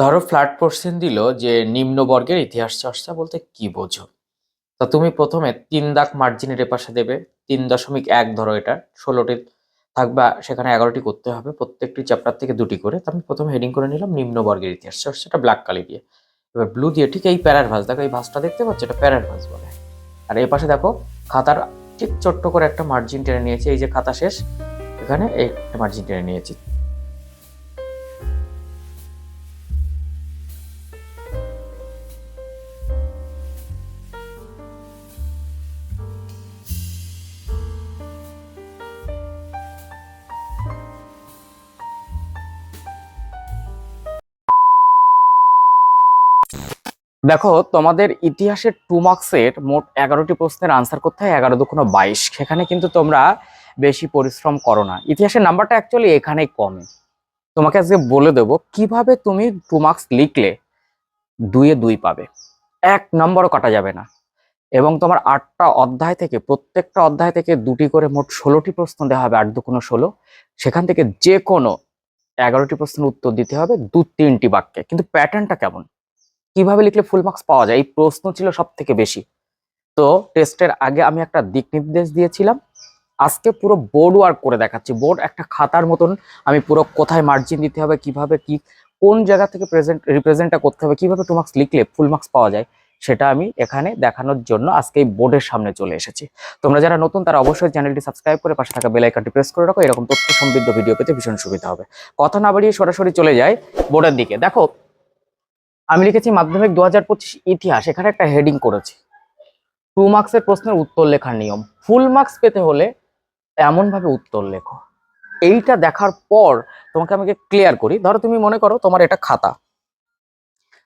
ধরো flat question দিল যে নিম্নবর্গের ইতিহাস চর্চা বলতে কি বোঝো? তা তুমি প্রথমে তিন দাগ মার্জিনের এপাশে দেবে, তিন দশমিক এক ধরো এটা, ষোলোটি থাকবে, সেখানে এগারোটি করতে হবে, প্রত্যেকটি চ্যাপ্টার থেকে দুটি করে। তো আমি প্রথমে হেডিং করে নিলাম নিম্ন বর্গের ইতিহাস চর্চাটা ব্ল্যাক কালি দিয়ে। এবার ব্লু দিয়ে ঠিক এই প্যারার ভাঁজ, দেখো এই ভাঁজটা দেখতে পাচ্ছ? এটা প্যারার ভাঁজ বলে। আর এই পাশে দেখো, খাতার ঠিক ছোট্ট করে একটা মার্জিন টেনে নিয়েছি, এই যে খাতা শেষ, এখানে এই একটা মার্জিন টেনে নিয়েছি। দেখো, তোমাদের ইতিহাসের টু মার্কসের মোট এগারোটি প্রশ্নের আনসার করতে হয় এগারো দুগুণ বাইশ। সেখানে কিন্তু তোমরা বেশি পরিশ্রম করো না। ইতিহাসের নাম্বারটা অ্যাকচুয়ালি এখানেই কমে। তোমাকে আজকে বলে দেব, কীভাবে তুমি টু মার্কস লিখলে দুইয়ে দুই পাবে? এক নম্বরও কাটা যাবে না। এবং তোমার আটটা অধ্যায় থেকে, প্রত্যেকটা অধ্যায় থেকে দুটি করে মোট ষোলোটি প্রশ্ন দেওয়া হবে, আট দুগুণ ষোলো। সেখান থেকে যে কোনো এগারোটি প্রশ্নের উত্তর দিতে হবে দু তিনটি বাক্যে। কিন্তু প্যাটার্নটা কেমন? কীভাবে লিখলে ফুল মার্কস পাওয়া যায়? এই প্রশ্ন ছিল সব থেকে বেশি। তো টেস্টের আগে আমি একটা দিক নির্দেশ দিয়েছিলাম। আজকে পুরো বোর্ড ওয়ার্ক করে দেখাচ্ছি। বোর্ড একটা খাতার মতন আমি পুরো কোথায় মার্জিন দিতে হবে, কীভাবে কি, কোন জায়গা থেকে প্রেজেন্ট রিপ্রেজেন্টটা করতে হবে, কীভাবে টু মার্কস লিখলে ফুল মার্কস পাওয়া যায়, সেটা আমি এখানে দেখানোর জন্য আজকে এই বোর্ডের সামনে চলে এসেছি। তোমরা যারা নতুন, তারা অবশ্যই চ্যানেলটি সাবস্ক্রাইব করে পাশে থাকা বেল আইকনটি প্রেস করে রাখো। এরকম তথ্য সমৃদ্ধ ভিডিও পেতে ভীষণ সুবিধা হবে। কথা না বাড়িয়ে সরাসরি চলে যায় বোর্ডের দিকে। দেখো আমি লিখেছি মাধ্যমিক দু হাজার পঁচিশ ইতিহাস, এখানে একটা হেডিং করেছি। টু মার্কসের প্রশ্নের উত্তর লেখার নিয়ম। ফুল মার্কস পেতে হলে এমন ভাবে উত্তর লেখো। এইটা দেখার পর তোমাকে আমাকে ক্লিয়ার করি। ধরো তুমি মনে করো তোমার এটা খাতা।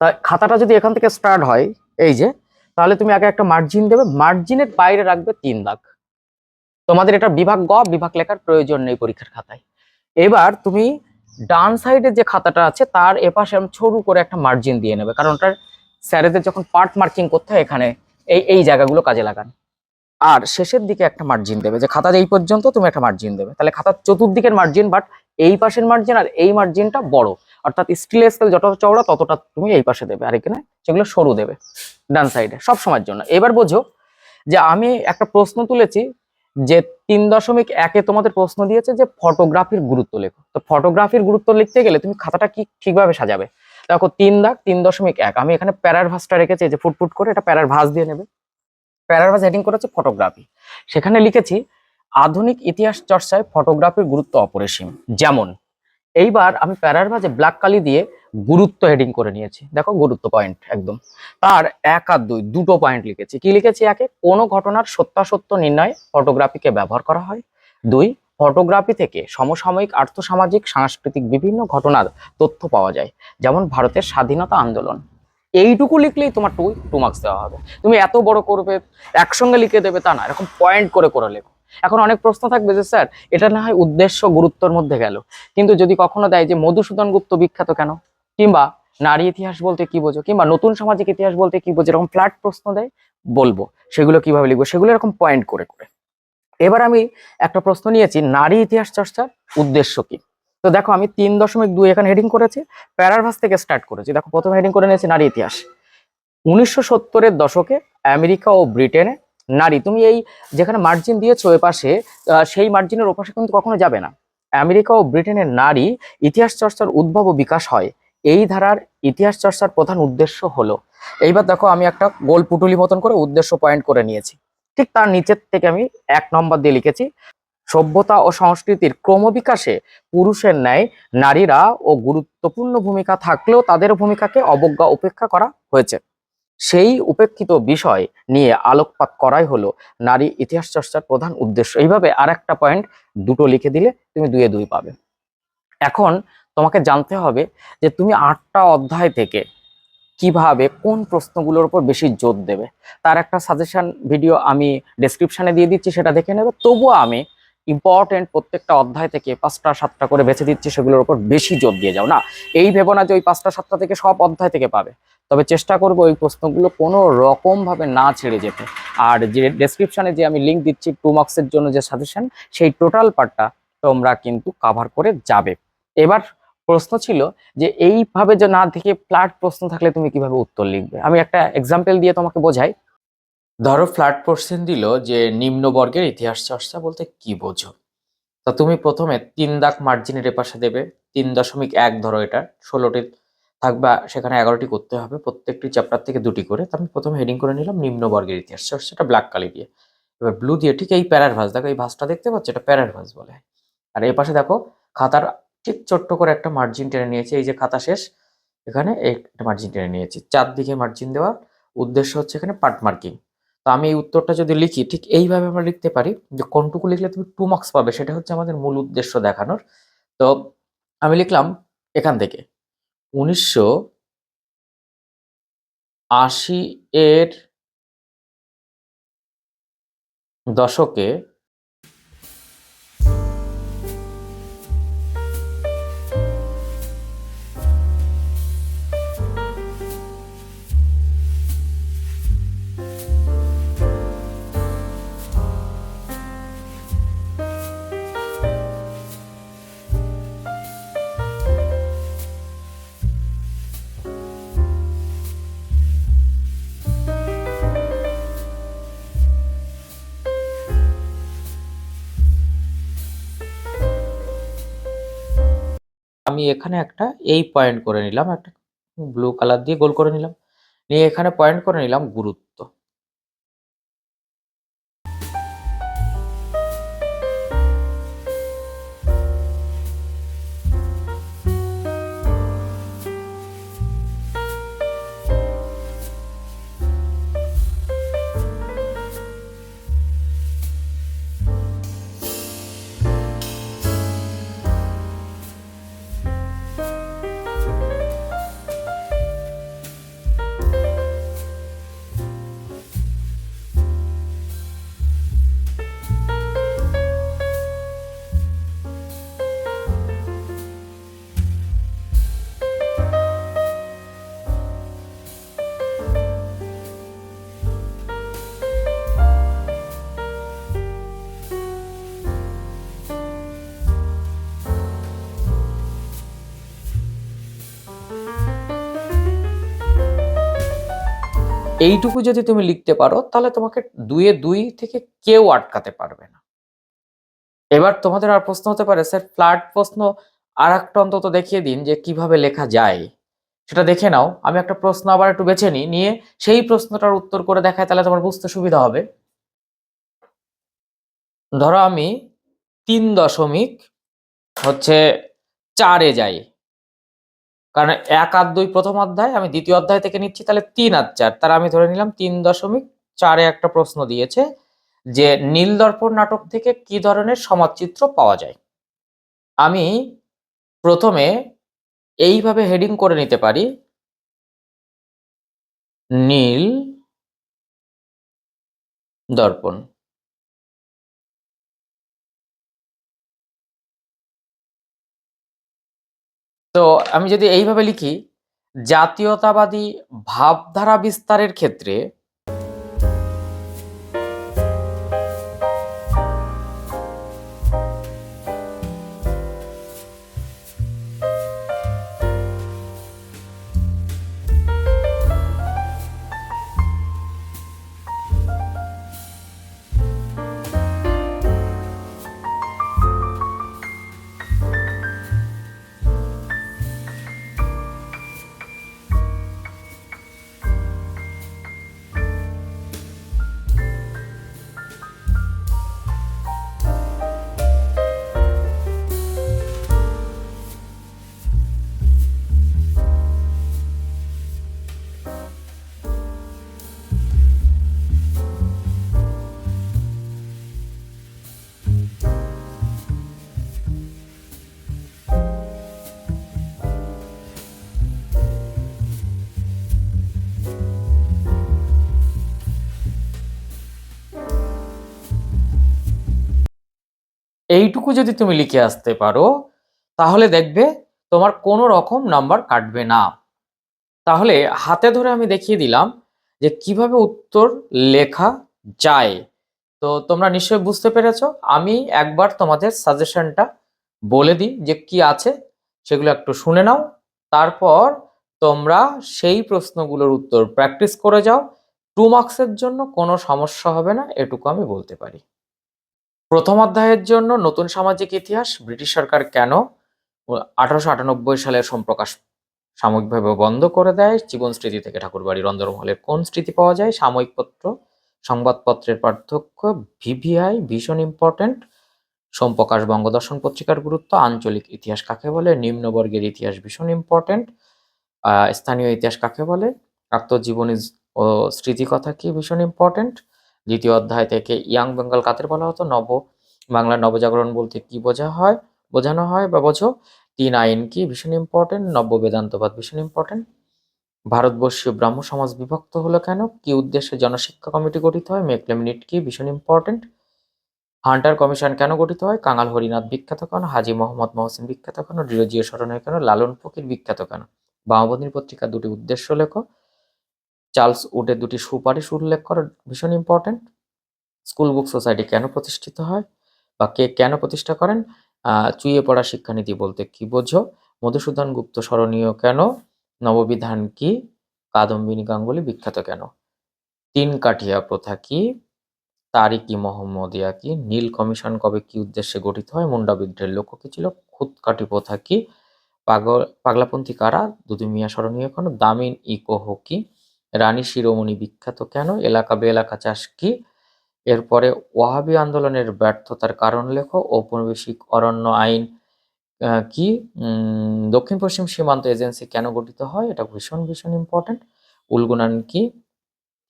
তা খাতাটা যদি এখান থেকে স্টার্ট হয়, এই যে, তাহলে তুমি আগে একটা মার্জিন দেবে। মার্জিনের বাইরে রাখবে তিন দাগ। তোমাদের এটা বিভাগ গ, বিভাগ লেখার প্রয়োজন নেই পরীক্ষার খাতায়। এবার তুমি ডান সাইডে যে খাতাটা আছে, তার এপাশে আমি সরু করে একটা মার্জিন দিয়ে নেবে। কারণ ওটার স্যারেদের যখন পার্ট মার্কিং করতে হয় এখানে, এই এই জায়গাগুলো কাজে লাগান। আর শেষের দিকে একটা মার্জিন দেবে, যে খাতার এই পর্যন্ত তুমি একটা মার্জিন দেবে। তাহলে খাতার চতুর্দিকের মার্জিন বাট এই পাশের মার্জিন আর এই মার্জিনটা বড়। অর্থাৎ স্টিল স্কেল যতটা চওড়া, ততটা তুমি এই পাশে দেবে। আর এখানে সেগুলো সরু দেবে, ডান সাইডে সব সময়ের জন্য। এবার বোঝো যে আমি একটা প্রশ্ন তুলেছি যে তিন দশমিক একে তোমাদের প্রশ্ন দিয়েছে যে ফটোগ্রাফির গুরুত্ব লেখো। তো ফটোগ্রাফির গুরুত্ব লিখতে গেলে তুমি খাতাটা কি ঠিকভাবে সাজাবে? দেখো, তিন দাগ, তিন দশমিক এক। আমি এখানে প্যারার ভাসটা রেখেছি যে ফুটফুট করে এটা প্যারার ভাস দিয়ে নেবে। প্যারার ভাস হেডিং করেছে ফটোগ্রাফি। সেখানে লিখেছি, আধুনিক ইতিহাস চর্চায় ফটোগ্রাফির গুরুত্ব অপরিসীম। যেমন, এইবার আমি প্যারার ভাজে ব্ল্যাক কালি দিয়ে গুরুত্ব হেডিং করে নিয়েছি। দেখো গুরুত্ব পয়েন্ট একদম। তার এক আর দুই, দুটো পয়েন্ট লিখেছি। কি লিখেছি একে? কোনো ঘটনার সত্যাসত্য নির্ণয়ে ফটোগ্রাফিকে ব্যবহার করা হয়। দুই ফটোগ্রাফি থেকে সমসাময়িক আর্থসামাজিক, সাংস্কৃতিক বিভিন্ন ঘটনার তথ্য পাওয়া যায়। যেমন ভারতের স্বাধীনতা আন্দোলন। এইটুকু লিখলেই তোমার টু টু মার্কস দেওয়া হবে। তুমি এত বড় করবে, একসঙ্গে লিখে দেবে তা না। এরকম পয়েন্ট করে করে লেখো। এখন অনেক প্রশ্ন থাকবে যে, স্যার, এটা না হয় উদ্দেশ্য গুরুত্বর মধ্যে গেল। কিন্তু যদি কখনো দেয় যে, মধুসূদন গুপ্ত বিখ্যাত কেন? কিংবা নারী ইতিহাস বলতে কি বোঝো? কিংবা নতুন সামাজিক ইতিহাস বলতে কি বোঝো? এরকম ফ্ল্যাট প্রশ্ন দেয় বলব। সেগুলো কীভাবে লিখব? সেগুলো এরকম পয়েন্ট করে করে। এবার আমি একটা প্রশ্ন নিয়েছি নারী ইতিহাস চর্চার উদ্দেশ্য কি? তো দেখো আমি তিন দশমিক দুই এখানে হেডিং করেছি প্যারাভাস থেকে স্টার্ট করেছি। দেখো প্রথম হেডিং করে নিয়েছি নারী ইতিহাস। উনিশশো সত্তরের দশকে আমেরিকা ও ব্রিটেনে নারী তুমি এই যেখানে মার্জিন দিয়েছ এ পাশে আহ, সেই মার্জিনের ওপাশে কিন্তু কখনো যাবে না। আমেরিকা ও ব্রিটেনের নারী ইতিহাস চর্চার উদ্ভব ও বিকাশ হয়। এই ধারার ইতিহাস চর্চার প্রধান উদ্দেশ্য হলো, এইবার দেখো আমি একটা গোল পুটুলি মতন করে উদ্দেশ্য পয়েন্ট করে নিয়েছি। ঠিক তার নিচের থেকে আমি এক নম্বর দিয়ে লিখেছি, সভ্যতা ও সংস্কৃতির ক্রমবিকাশে পুরুষের ন্যায় নারীরা ও গুরুত্বপূর্ণ ভূমিকা থাকলেও তাদের ভূমিকাকে অবজ্ঞা উপেক্ষা করা হয়েছে। সেই উপেক্ষিত বিষয় নিয়ে আলোকপাত করাই হলো নারী ইতিহাস চর্চার প্রধান উদ্দেশ্য। এইভাবে আর একটা পয়েন্ট দুটো লিখে দিলে তুমি দুয়ে দুই পাবে। এখন তোমাকে জানতে হবে যে তুমি আটটা অধ্যায় থেকে কীভাবে কোন প্রশ্নগুলোর উপর বেশি জোর দেবে। তার একটা সাজেশন ভিডিও আমি ডেসক্রিপশনে দিয়ে দিচ্ছি, সেটা দেখে নেবে। তবুও আমি ইম্পর্টেন্ট প্রত্যেকটা অধ্যায় থেকে পাঁচটা, সাতটা করে বেছে দিচ্ছি, সেগুলোর উপর বেশি জোর দিয়ে যাও। না, এই ভেবো না যে ওই পাঁচটা, সাতটা থেকে সব অধ্যায় থেকে পাবে। তবে চেষ্টা করব ওই প্রশ্নগুলো কোনো রকমভাবে না ছেড়ে যেতে। আর যে ডেসক্রিপশানে যে আমি লিঙ্ক দিচ্ছি টু মার্কসের জন্য যে সাজেশন সেই টোটাল পার্টটা তোমরা কিন্তু কাভার করে যাবে। এবার প্রশ্ন ছিল যে এইভাবে যে না থেকে ফ্ল্যাট প্রশ্ন থাকলে তুমি কীভাবে উত্তর লিখবে? আমি একটা এক্সাম্পল দিয়ে তোমাকে বোঝাই। ধরো ফ্ল্যাট কোশ্চেন দিল যে নিম্নবর্গের ইতিহাস চর্চা বলতে কি বোঝো? তা তুমি প্রথমে তিন দাগ মার্জিনের এপাশে দেবে, তিন দশমিক এক ধরো এটা, ষোলোটি থাকবে, সেখানে এগারোটি করতে হবে, প্রত্যেকটি চ্যাপ্টার থেকে দুটি করে। আমি প্রথমে হেডিং করে নিলাম নিম্ন বর্গের ইতিহাস চর্চাটা ব্ল্যাক কালি দিয়ে। এবার ব্লু দিয়ে ঠিক এই প্যারার ভাস দেখো এই ভাসটা দেখতে পাচ্ছ? এটা প্যারার ভাস বলে। আর এই পাশে দেখো, খাতার ঠিক ছোট্ট করে একটা মার্জিন টেনে নিয়েছি। এই যে খাতা শেষ, এখানে একটা মার্জিন টেনে নিয়েছি। চারদিকে মার্জিন দেওয়া, উদ্দেশ্য হচ্ছে এখানে পার্ট মার্কিং তো আমি এই উত্তরটা যদি লিখি, ঠিক এইভাবে আমরা লিখতে পারি যে কোনটুকু লিখলে তুমি টু মার্কস পাবে, সেটা হচ্ছে আমাদের মূল উদ্দেশ্য দেখানোর। তো আমি লিখলাম এখান থেকে, উনিশশো আশি এর দশকে আমি এখানে একটা এই পয়েন্ট করে নিলাম, একটা ব্লু কালার দিয়ে গোল করে নিলাম। নিয়ে এখানে পয়েন্ট করে নিলাম গুরুত্ব। এইটুকু যদি তুমি লিখতে পারো, তাহলে তোমাকে দুয়ে দুই থেকে কেউ আটকাতে পারবে না। এবার তোমাদের আর প্রশ্ন হতে পারে, স্যার ফ্ল্যাট প্রশ্ন আর একটা অন্তত দেখিয়ে দিন যে কীভাবে লেখা যায়? সেটা দেখে নাও। আমি একটা প্রশ্ন আবার একটু বেছে নিই, নিয়ে সেই প্রশ্নটার উত্তর করে দেখায় তাহলে তোমার বুঝতে সুবিধা হবে। ধরো আমি তিন দশমিক হচ্ছে চারে যাই। কারণ এক আর দুই প্রথম অধ্যায়, আমি দ্বিতীয় অধ্যায় থেকে নিচ্ছি, তাহলে তিন আর চার। তার আমি ধরে নিলাম তিন দশমিক চারে একটা প্রশ্ন দিয়েছে যে নীল দর্পণ নাটক থেকে কি ধরনের সমাজচিত্র পাওয়া যায়? আমি প্রথমে এইভাবে হেডিং করে নিতে পারি। নীল দর্পণ। তো আমি যদি এইভাবে লিখি জাতীয়তাবাদী ভাবধারা বিস্তারের ক্ষেত্রে এইটুকু যদি তুমি লিখে আসতে পারো, তাহলে দেখবে তোমার কোনো রকম নাম্বার কাটবে না। তাহলে হাতে ধরে আমি দেখিয়ে দিলাম যে কীভাবে উত্তর লেখা যায়। তো তোমরা নিশ্চয়ই বুঝতে পেরেছ, আমি একবার তোমাদের সাজেশনটা বলে দিই যে কি আছে, সেগুলো একটু শুনে নাও। তারপর তোমরা সেই প্রশ্নগুলোর উত্তর প্র্যাকটিস করে যাও। টু মার্কসের জন্য কোনো সমস্যা হবে না, এটুকু আমি বলতে পারি। প্রথম অধ্যায়ের জন্য নতুন সামাজিক ইতিহাস, ব্রিটিশ সরকার কেন আঠারোশো আটানব্বই সালের সম্প্রকাশ সাময়িকভাবে বন্ধ করে দেয়? জীবন স্মৃতি থেকে ঠাকুরবাড়ির রন্ধনমহলের কোন স্মৃতি পাওয়া যায়? সাময়িক পত্র, সংবাদপত্রের পার্থক্য, ভিভিআই, ভীষণ ইম্পর্ট্যান্ট সোমপ্রকাশ বঙ্গদর্শন পত্রিকার গুরুত্ব, আঞ্চলিক ইতিহাস কাকে বলে? নিম্নবর্গের ইতিহাস ভীষণ ইম্পর্ট্যান্ট স্থানীয় ইতিহাস কাকে বলে? আত্মজীবনী ও স্মৃতিকথা কি ভীষণ ইম্পর্ট্যান্ট দ্বিতীয় অধ্যায় থেকে ইয়াং বেঙ্গল কাদের বলা হতো? নব বাংলা নবজাগরণ বলতে কি বোঝা হয়? বোঝানো হয় বা বোঝো? তিন আইন কি ভীষণ ইম্পর্টেন্ট নব্য বেদান্তবাদ ভীষণ ইম্পর্টেন্ট ভারতবর্ষীয় ব্রাহ্ম সমাজ বিভক্ত হলো কেন? কি উদ্দেশ্যে জনশিক্ষা কমিটি গঠিত হয়? মেকলে মিনিট কি ভীষণ ইম্পর্টেন্ট হান্টার কমিশন কেন গঠিত হয়? কাঙাল হরিনাথ বিখ্যাত কেন? হাজি মোহাম্মদ মহসিন বিখ্যাত কেন? ডিরোজিও স্মরণীয় কেন? লালন ফকির বিখ্যাত কেন? বামবন্দির পত্রিকার দুটি উদ্দেশ্য লেখো। চার্লস উডের দুটি সুপারিশ উল্লেখ করা ভীষণ ইম্পর্টেন্ট স্কুল বুক সোসাইটি কেন প্রতিষ্ঠিত হয় বা কে কেন প্রতিষ্ঠা করেন? চুইয়ে পড়া শিক্ষানীতি বলতে কি বোঝো? মধুসূদন গুপ্ত স্মরণীয় কেন? নববিধান কি? কাদম্বিনী গাঙ্গুলি বিখ্যাত কেন? তিন কাঠিয়া প্রথা কি? তারিকি মোহাম্মদিয়া কি? নীল কমিশন কবে কি উদ্দেশ্যে গঠিত হয়? মুন্ডা বিদ্রোহের লক্ষ্য কি ছিল? খুদকাঠি প্রথা কি? পাগল, পাগলাপন্থী কারা? দুদু মিয়া স্মরণীয় কেন? দামিন ইকোহ কি? রানী শিরোমণি বিখ্যাত কেন? এলাকা বে এলাকা চাষ কি? এরপরে ওয়াহাবি আন্দোলনের ব্যর্থতার কারণ লেখো, ঔপনিবেশিক অরণ্য আইন কি? দক্ষিণ পশ্চিম সীমান্ত এজেন্সি কেন গঠিত হয়? এটা ভীষণ ভীষণ ইম্পর্টেন্ট উলগুনান কি?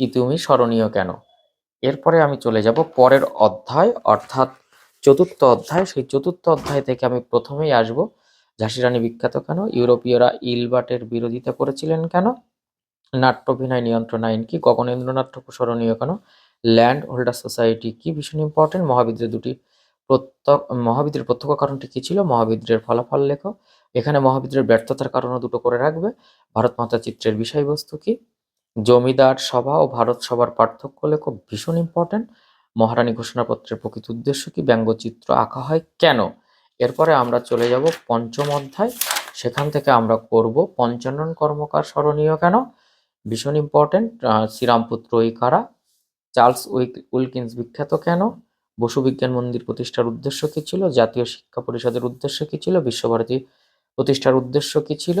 কি তুমি স্মরণীয় কেন? এরপরে আমি চলে যাব পরের অধ্যায়, অর্থাৎ চতুর্থ অধ্যায়। সেই চতুর্থ অধ্যায় থেকে আমি প্রথমেই আসব। ঝাঁসি রানী বিখ্যাত কেন? ইউরোপীয়রা ইলবাটের বিরোধিতা করেছিলেন কেন? নাট্যাভিনয় নিয়ন্ত্রণ আইন কি? গগনেন্দ্রনাথ ঠাকুর স্মরণীয় কেন? ল্যান্ড হোল্ডার সোসাইটি কি ভীষণ ইম্পর্টেন্ট মহাবিদ্রের দুটি প্রত্যক মহাবিদ্রের প্রত্যক্ষ কারণটি কি ছিল? মহাবিদ্রের ফলাফল লেখো। এখানে মহাবিদ্রের ব্যর্থতার কারণও দুটো করে রাখবে। ভারত মাতা চিত্রের বিষয়বস্তু কি? জমিদার সভা ও ভারত সভার পার্থক্য লেখো, ভীষণ ইম্পর্টেন্ট মহারানী ঘোষণাপত্রের প্রকৃত উদ্দেশ্য কি? ব্যঙ্গচিত্র আঁকা হয় কেন? এরপরে আমরা চলে যাব পঞ্চম অধ্যায়। সেখান থেকে আমরা করব পঞ্চানন কর্মকার স্মরণীয় কেন? ভীষণ ইম্পর্টেন্ট শ্রীরামপুত্র ওই কারা চার্লস উইক উইলকিন্স বিখ্যাত কেন? বসু বিজ্ঞান মন্দির প্রতিষ্ঠার উদ্দেশ্য কী ছিল? জাতীয় শিক্ষা পরিষদের উদ্দেশ্য কী ছিল? বিশ্বভারতী প্রতিষ্ঠার উদ্দেশ্য কী ছিল?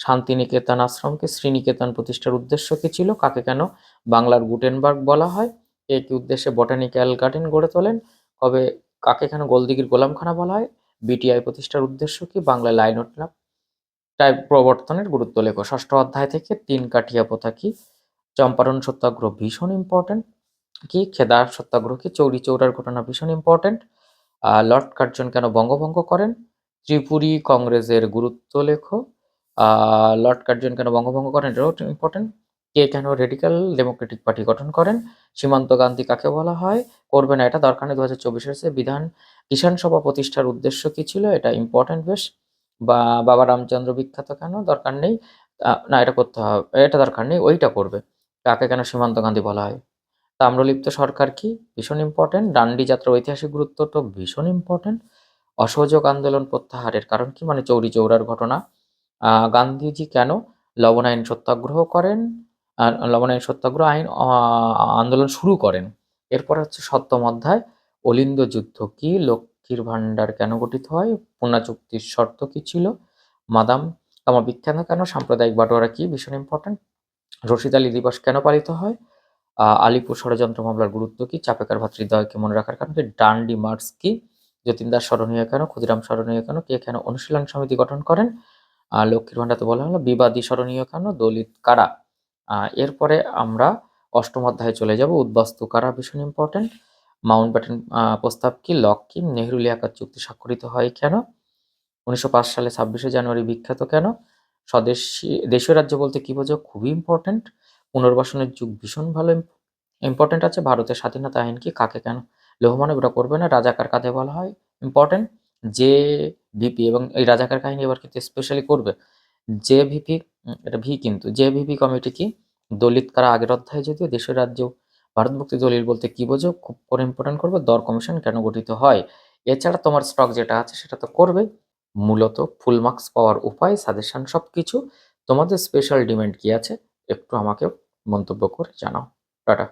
শান্তিনিকেতন আশ্রমকে শ্রীনিকেতন প্রতিষ্ঠার উদ্দেশ্য কী ছিল? কাকে কেন বাংলার গুটেনবার্গ বলা হয়? কে উদ্দেশ্যে বটানিক্যাল গার্ডেন গড়ে তোলেন? কবে কাকে কেন গোলদিঘির গোলামখানা বলা হয়? বিটিআই প্রতিষ্ঠার উদ্দেশ্য কি? বাংলা লাইন উঠলাম টাইপ প্রবর্তনের গুরুত্ব লেখো। ষষ্ঠ অধ্যায় থেকে তিন কাঠিয়া প্রথা কি চম্পারণ সত্যাগ্রহ ভীষণ ইম্পর্টেন্ট কি? খেদার সত্যাগ্রহ কি? চৌরি চৌরার ঘটনা ভীষণ ইম্পর্টেন্ট লর্ড কার্জন কেন বঙ্গভঙ্গ করেন? ত্রিপুরী কংগ্রেসের গুরুত্ব লেখো। লর্ড কার্জন কেন বঙ্গভঙ্গ করেন? এটাও ইম্পর্টেন্ট কে কেন রেডিক্যাল ডেমোক্রেটিক পার্টি গঠন করেন? সীমান্ত গান্ধী কাকে বলা হয়? করবে না, এটা দরকার নেই। দু হাজার চব্বিশের বিধান, কিষাণ সভা প্রতিষ্ঠার উদ্দেশ্য কি ছিল? এটা ইম্পর্টেন্ট বেশ। বা বাবা রামচন্দ্র বিখ্যাত কেন? দরকার নেই। না, এটা করতে হবে, এটা দরকার নেই, ওইটা করবে। কাকে কেন সীমান্ত গান্ধী বলা হয়? তাম্রলিপ্ত সরকার কি? ভীষণ ইম্পর্টেন্ট ডান্ডি যাত্রার ঐতিহাসিক গুরুত্ব তো ভীষণ ইম্পর্টেন্ট অসহযোগ আন্দোলন প্রত্যাহারের কারণ কি? মানে চৌরি চৌরার ঘটনা। গান্ধীজি কেন লবণ আইন সত্যাগ্রহ করেন? লবণ আইন সত্যাগ্রহ আইন আন্দোলন শুরু করেন। এরপর হচ্ছে সপ্তম অধ্যায়, অলিন্দ যুদ্ধ কি? লক্ষ্মীর ভাণ্ডার কেন গঠিত হয়? পুনা চুক্তির শর্ত কি ছিল? মাদাম কামা বিখ্যাত কেন? সাম্প্রদায়িক বাটোয়ারা কি ভীষণ ইম্পর্টেন্ট রশিদ আলী দিবস কেন পালিত হয়? আলিপুর ষড়যন্ত্র মামলার গুরুত্ব কি? চাপেকার ভাতৃদ্বয়কে মনে রাখার কারণ কি? ডান্ডি মার্কস কি? যতীন দাস স্মরণীয় কেন? ক্ষুদিরাম স্মরণীয় কেন? কে কেন অনুশীলন সমিতি গঠন করেন? লক্ষ্মীর ভাণ্ডাতে বলা হলো। বিবাদী স্মরণীয় কেন? দলিত কারা? এরপরে আমরা অষ্টম অধ্যায়ে চলে যাব। উদ্বাস্তু কারা ভীষণ ইম্পর্টেন্ট মাউন্ট ব্যাটেন প্রস্তাব কি, লক কি নেহরু লিয়াকাত চুক্তি স্বাক্ষরিত হয় কেন? উনিশশো পাঁচ সালে ছাব্বিশে জানুয়ারি বিখ্যাত কেন? স্বদেশী, দেশীয় রাজ্য বলতে কি বোঝো? খুবই ইম্পর্টেন্ট পুনর্বাসনের যুগ ভীষণ ভালো ইম্পর্টেন্ট আছে। ভারতের স্বাধীনতা আইন কি, কাকে কেন লৌহমানব ওটা করবে না। রাজাকার কাদের বলা হয়। ইম্পর্টেন্ট যে ভিপি এবং এই রাজাকার কাহিনী এবার কিন্তু স্পেশালি করবে। যে ভিপি এটা ভি কিন্তু, যে ভিপি কমিটি কি, দলিত কারা আগের অধ্যায়ে যদিও দেশের রাজ্য ভারতভুক্তি দলিল বলতে কি বোঝো? খুব পরে ইম্পর্টেন্ট করবে, দর কমিশন কেন গঠিত হয়? এছাড়া তোমার স্টক যেটা আছে সেটা তো করবে। মূলত ফুল মার্কস পাওয়ার উপায় সাজেশান সব কিছু তোমাদের স্পেশাল ডিমান্ড কি আছে? একটু আমাকে মন্তব্য করে জানাও। টাটা।